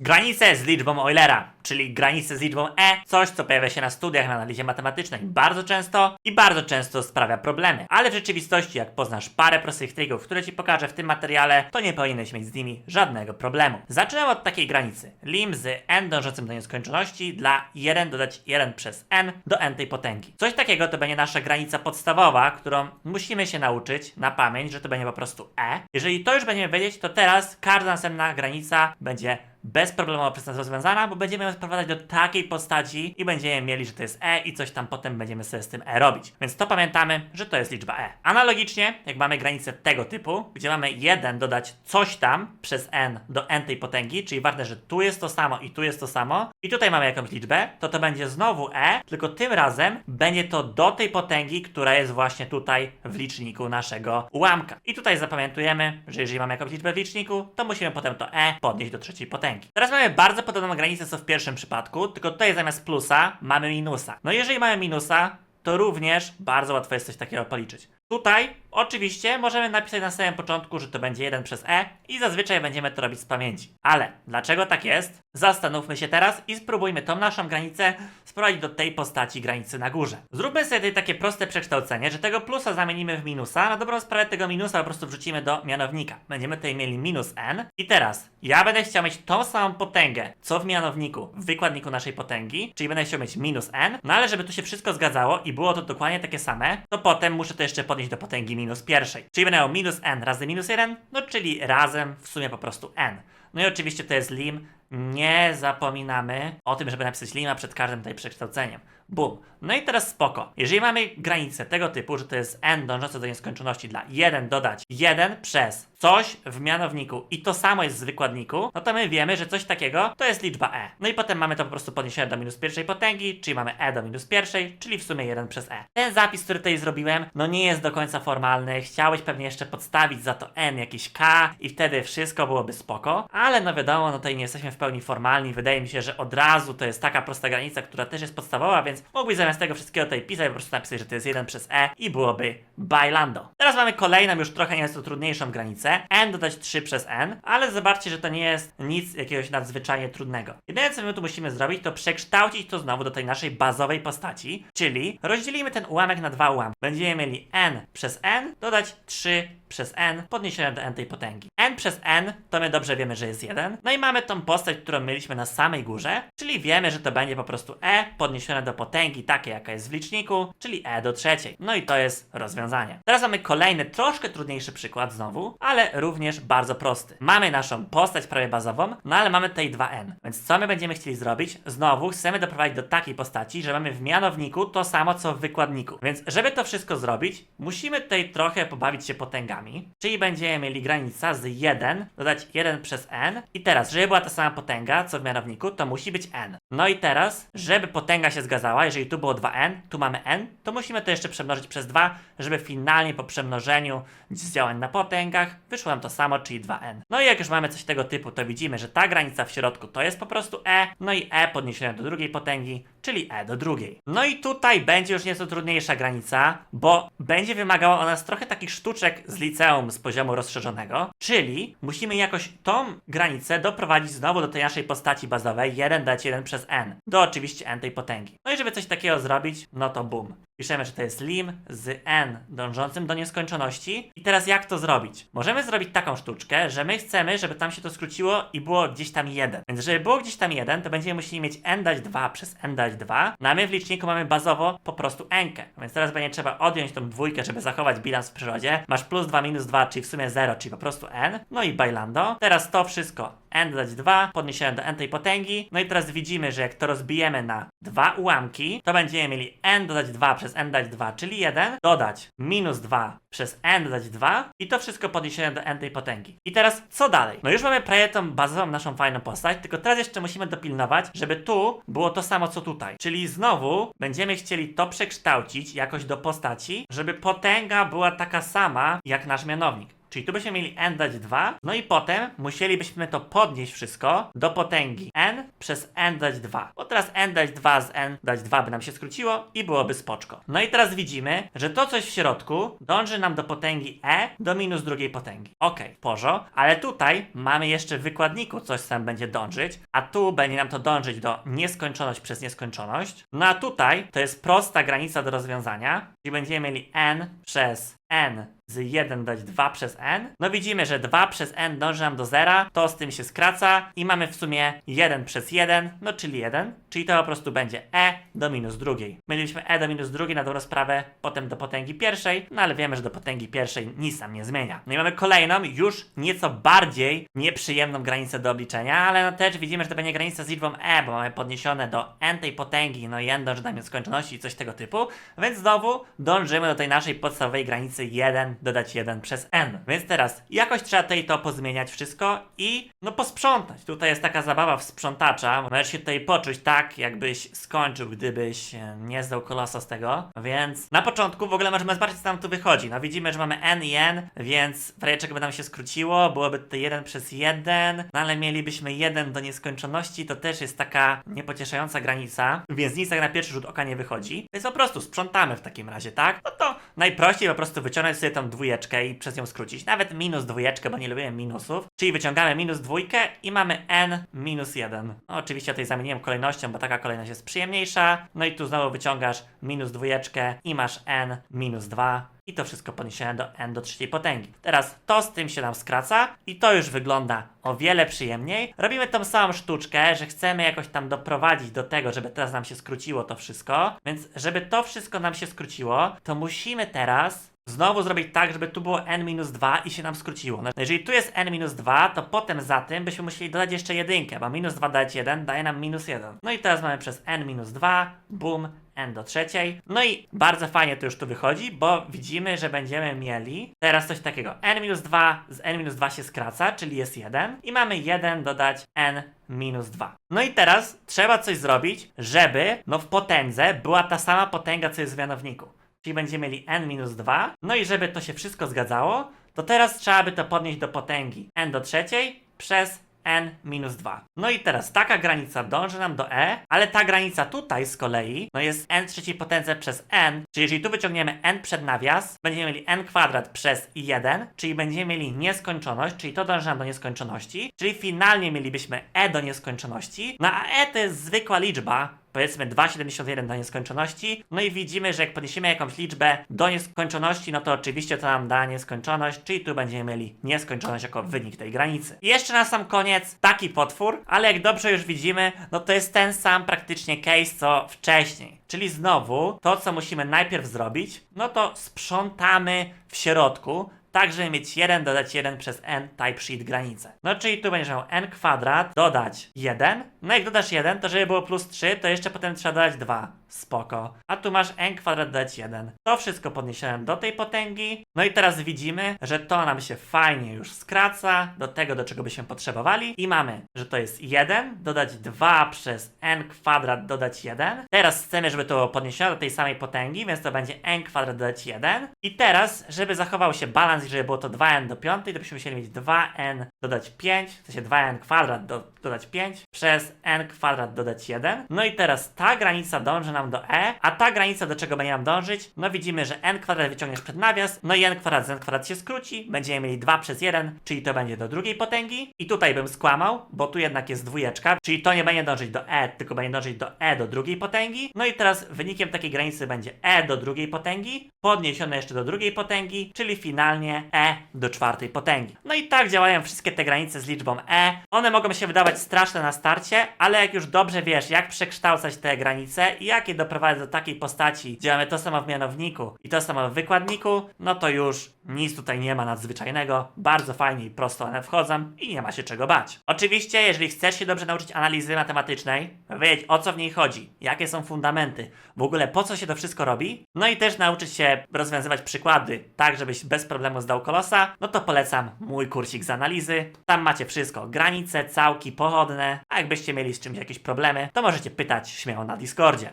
Granice z liczbą Eulera, czyli granice z liczbą e, coś co pojawia się na studiach na analizie matematycznej bardzo często i bardzo często sprawia problemy. Ale w rzeczywistości, jak poznasz parę prostych trików, które ci pokażę w tym materiale, to nie powinieneś mieć z nimi żadnego problemu. Zaczynam od takiej granicy. Lim z n dążącym do nieskończoności dla 1 dodać 1 przez n do n tej potęgi. Coś takiego to będzie nasza granica podstawowa, którą musimy się nauczyć na pamięć, że to będzie po prostu e. Jeżeli to już będziemy wiedzieć, to teraz każda następna granica będzie bezproblemowo przez nas rozwiązana, bo będziemy ją sprowadzać do takiej postaci i będziemy mieli, że to jest e i coś tam potem będziemy sobie z tym e robić. Więc to pamiętamy, że to jest liczba e. Analogicznie, jak mamy granicę tego typu, gdzie mamy 1 dodać coś tam przez n do n tej potęgi, czyli ważne, że tu jest to samo i tu jest to samo i tutaj mamy jakąś liczbę, to to będzie znowu e, tylko tym razem będzie to do tej potęgi, która jest właśnie tutaj w liczniku naszego ułamka. I tutaj zapamiętujemy, że jeżeli mamy jakąś liczbę w liczniku, to musimy potem to e podnieść do trzeciej potęgi. Teraz mamy bardzo podobną granicę co w pierwszym przypadku, tylko tutaj zamiast plusa mamy minusa. No jeżeli mamy minusa, to również bardzo łatwo jest coś takiego policzyć. Tutaj oczywiście możemy napisać na samym początku, że to będzie 1 przez e i zazwyczaj będziemy to robić z pamięci. Ale dlaczego tak jest? Zastanówmy się teraz i spróbujmy tą naszą granicę sprowadzić do tej postaci granicy na górze. Zróbmy sobie tutaj takie proste przekształcenie, że tego plusa zamienimy w minusa, na dobrą sprawę tego minusa po prostu wrzucimy do mianownika. Będziemy tutaj mieli minus n i teraz ja będę chciał mieć tą samą potęgę, co w mianowniku, w wykładniku naszej potęgi, czyli będę chciał mieć minus n, no ale żeby tu się wszystko zgadzało i było to dokładnie takie same, to potem muszę to jeszcze podnieść do potęgi minus pierwszej. Czyli będę miał minus n razy minus 1, no czyli razem w sumie po prostu n. No i oczywiście to jest lim. Nie zapominamy o tym, żeby napisać lima przed każdym tutaj przekształceniem. Bum. No i teraz spoko. Jeżeli mamy granicę tego typu, że to jest n dążące do nieskończoności dla 1 dodać 1 przez coś w mianowniku i to samo jest w wykładniku, no to my wiemy, że coś takiego to jest liczba e. No i potem mamy to po prostu podniesione do minus pierwszej potęgi, czyli mamy e do minus pierwszej, czyli w sumie 1 przez e. Ten zapis, który tutaj zrobiłem, no nie jest do końca formalny. Chciałeś pewnie jeszcze podstawić za to n jakiś k i wtedy wszystko byłoby spoko, ale no wiadomo, no tutaj nie jesteśmy w pełni formalni. Wydaje mi się, że od razu to jest taka prosta granica, która też jest podstawowa, więc mógłbyś zamiast tego wszystkiego tutaj pisać, po prostu napisać, że to jest 1 przez e i byłoby bailando. Teraz mamy kolejną, już trochę nieco trudniejszą granicę. N dodać 3 przez n, ale zobaczcie, że to nie jest nic jakiegoś nadzwyczajnie trudnego. Jedyne co my tu musimy zrobić, to przekształcić to znowu do tej naszej bazowej postaci, czyli rozdzielimy ten ułamek na dwa ułamki. Będziemy mieli n przez n dodać 3 przez n podniesione do n tej potęgi. n przez n to my dobrze wiemy, że jest 1. No i mamy tą postać, którą mieliśmy na samej górze, czyli wiemy, że to będzie po prostu e podniesione do potęgi takiej, jaka jest w liczniku, czyli e do trzeciej. No i to jest rozwiązanie. Teraz mamy kolejny, troszkę trudniejszy przykład znowu, ale również bardzo prosty. Mamy naszą postać prawie bazową, no ale mamy tutaj 2n. Więc co my będziemy chcieli zrobić? Znowu chcemy doprowadzić do takiej postaci, że mamy w mianowniku to samo, co w wykładniku. Więc żeby to wszystko zrobić, musimy tutaj trochę pobawić się potęgami, czyli będziemy mieli granica z 1 dodać 1 przez n i teraz, żeby była ta sama potęga, co w mianowniku, to musi być n. No i teraz, żeby potęga się zgadzała, jeżeli tu było 2n, tu mamy n, to musimy to jeszcze przemnożyć przez 2, żeby finalnie po przemnożeniu działań na potęgach wyszło nam to samo, czyli 2n. No i jak już mamy coś tego typu, to widzimy, że ta granica w środku to jest po prostu e, no i e podniesione do drugiej potęgi, czyli e do drugiej. No i tutaj będzie już nieco trudniejsza granica, bo będzie wymagała od nas trochę takich sztuczek z liceum z poziomu rozszerzonego, czyli musimy jakoś tą granicę doprowadzić znowu do tej naszej postaci bazowej 1 dać 1 przez n, do oczywiście n tej potęgi. No i żeby coś takiego zrobić, no to boom. Piszemy, że to jest lim z n dążącym do nieskończoności. I teraz jak to zrobić? Możemy zrobić taką sztuczkę, że my chcemy, żeby tam się to skróciło i było gdzieś tam 1. Więc żeby było gdzieś tam 1, to będziemy musieli mieć n dać 2 przez n dać 2. No a my w liczniku mamy bazowo po prostu n. Więc teraz będzie trzeba odjąć tą dwójkę, żeby zachować bilans w przyrodzie. Masz plus 2 minus 2, czyli w sumie 0, czyli po prostu n. No i bailando. Teraz to wszystko n dodać 2, podniesione do n tej potęgi. No i teraz widzimy, że jak to rozbijemy na dwa ułamki, to będziemy mieli n dodać 2 przez n dać 2, czyli 1, dodać minus 2 przez n dodać 2 i to wszystko podniesione do n tej potęgi. I teraz co dalej? No już mamy prawie tą bazową naszą fajną postać, tylko teraz jeszcze musimy dopilnować, żeby tu było to samo co tutaj. Czyli znowu będziemy chcieli to przekształcić jakoś do postaci, żeby potęga była taka sama jak nasz mianownik. Czyli tu byśmy mieli n dać 2, no i potem musielibyśmy to podnieść wszystko do potęgi n przez n dać 2. Bo teraz n dać 2 z n dać 2 by nam się skróciło i byłoby spoczko. No i teraz widzimy, że to coś w środku dąży nam do potęgi e do minus drugiej potęgi. Okej, porzo, ale tutaj mamy jeszcze w wykładniku coś, co nam będzie dążyć, a tu będzie nam to dążyć do nieskończoność przez nieskończoność. No a tutaj to jest prosta granica do rozwiązania, czyli będziemy mieli n przez n z 1 dać 2 przez n. No widzimy, że 2 przez n dąży nam do zera, to z tym się skraca i mamy w sumie 1 przez 1, no czyli 1, czyli to po prostu będzie e do minus drugiej. Mieliśmy e do minus drugiej na dobrą sprawę, potem do potęgi pierwszej, no ale wiemy, że do potęgi pierwszej nic nam nie zmienia. No i mamy kolejną, już nieco bardziej nieprzyjemną granicę do obliczenia, ale no też widzimy, że to będzie granica z liczbą e, bo mamy podniesione do n tej potęgi, no i n dąży do nieskończoności i coś tego typu, więc znowu dążymy do tej naszej podstawowej granicy 1 dodać 1 przez n. Więc teraz jakoś trzeba tutaj to pozmieniać wszystko i no posprzątać. Tutaj jest taka zabawa w sprzątacza. Możesz się tutaj poczuć tak, jakbyś skończył, gdybyś e, nie zdał kolosa z tego. Więc na początku w ogóle możemy zobaczyć, co nam tu wychodzi. No widzimy, że mamy n i n, więc w by nam się skróciło, byłoby to 1 przez 1, no ale mielibyśmy 1 do nieskończoności, to też jest taka niepocieszająca granica, więc nic tak na pierwszy rzut oka nie wychodzi. Więc po prostu sprzątamy w takim razie, tak? No to najprościej po prostu wyciągnąć sobie tą dwójeczkę i przez nią skrócić. Nawet minus dwójeczkę, bo nie lubię minusów. Czyli wyciągamy minus dwójkę i mamy n minus 1. No, oczywiście tutaj zamieniłem kolejnością, bo taka kolejność jest przyjemniejsza. No i tu znowu wyciągasz minus dwójeczkę i masz n minus 2. I to wszystko podniesione do n do trzeciej potęgi. Teraz to z tym się nam skraca i to już wygląda o wiele przyjemniej. Robimy tą samą sztuczkę, że chcemy jakoś tam doprowadzić do tego, żeby teraz nam się skróciło to wszystko. Więc żeby to wszystko nam się skróciło, to musimy teraz Znowu zrobić tak, żeby tu było n-2 i się nam skróciło. No, jeżeli tu jest n-2, to potem za tym byśmy musieli dodać jeszcze jedynkę, bo minus 2 dać 1 daje nam minus 1. No i teraz mamy przez n-2, boom, n do trzeciej. No i bardzo fajnie to już tu wychodzi, bo widzimy, że będziemy mieli teraz coś takiego. n-2 z n-2 się skraca, czyli jest 1 i mamy 1 dodać n minus 2. No i teraz trzeba coś zrobić, żeby no w potędze była ta sama potęga, co jest w mianowniku. Czyli będziemy mieli n minus 2. No i żeby to się wszystko zgadzało, to teraz trzeba by to podnieść do potęgi n do trzeciej przez n minus 2. No i teraz taka granica dąży nam do e, ale ta granica tutaj z kolei no jest n trzeciej potędze przez n, czyli jeżeli tu wyciągniemy n przed nawias, będziemy mieli n kwadrat przez 1, czyli będziemy mieli nieskończoność, czyli to dąży nam do nieskończoności, czyli finalnie mielibyśmy e do nieskończoności, no a e to jest zwykła liczba, powiedzmy 2,71 do nieskończoności. No i widzimy, że jak podniesiemy jakąś liczbę do nieskończoności, no to oczywiście to nam da nieskończoność, czyli tu będziemy mieli nieskończoność jako wynik tej granicy. I jeszcze na sam koniec taki potwór, ale jak dobrze już widzimy, no to jest ten sam praktycznie case co wcześniej. Czyli znowu to, co musimy najpierw zrobić, no to sprzątamy w środku, tak, żeby mieć 1 dodać 1 przez n type sheet granicę. No czyli tu będziesz miał n kwadrat dodać 1. No jak dodasz 1, to żeby było plus 3, to jeszcze potem trzeba dodać 2. Spoko. A tu masz n kwadrat dodać 1. To wszystko podniesiemy do tej potęgi. No i teraz widzimy, że to nam się fajnie już skraca do tego, do czego byśmy potrzebowali. I mamy, że to jest 1 dodać 2 przez n kwadrat dodać 1. Teraz chcemy, żeby to było podniesione do tej samej potęgi, więc to będzie n kwadrat dodać 1. I teraz, żeby zachował się balans i żeby było to 2n do 5, to byśmy musieli mieć 2n dodać 5, w sensie 2n kwadrat do, dodać 5 przez n kwadrat dodać 1. No i teraz ta granica dąży nam do e, a ta granica do czego będzie nam dążyć? No widzimy, że n kwadrat wyciągniesz przed nawias, no i n kwadrat z n kwadrat się skróci, będziemy mieli 2 przez 1, czyli to będzie do drugiej potęgi. I tutaj bym skłamał, bo tu jednak jest dwójeczka, czyli to nie będzie dążyć do e, tylko będzie dążyć do e do drugiej potęgi. No i teraz wynikiem takiej granicy będzie e do drugiej potęgi, podniesione jeszcze do drugiej potęgi, czyli finalnie e do czwartej potęgi. No i tak działają wszystkie te granice z liczbą e. One mogą się wydawać straszne na starcie, ale jak już dobrze wiesz, jak przekształcać te granice i jak je doprowadzić do takiej postaci, gdzie mamy to samo w mianowniku i to samo w wykładniku, no to już nic tutaj nie ma nadzwyczajnego. Bardzo fajnie i prosto one wchodzą i nie ma się czego bać. Oczywiście, jeżeli chcesz się dobrze nauczyć analizy matematycznej, wiedzieć o co w niej chodzi, jakie są fundamenty, w ogóle po co się to wszystko robi, no i też nauczyć się rozwiązywać przykłady, tak żebyś bez problemu zdał kolosa, no to polecam mój kursik z analizy. Tam macie wszystko, granice, całki, pochodne, a jakbyście mieli z czymś jakieś problemy, to możecie pytać śmiało na Discordzie.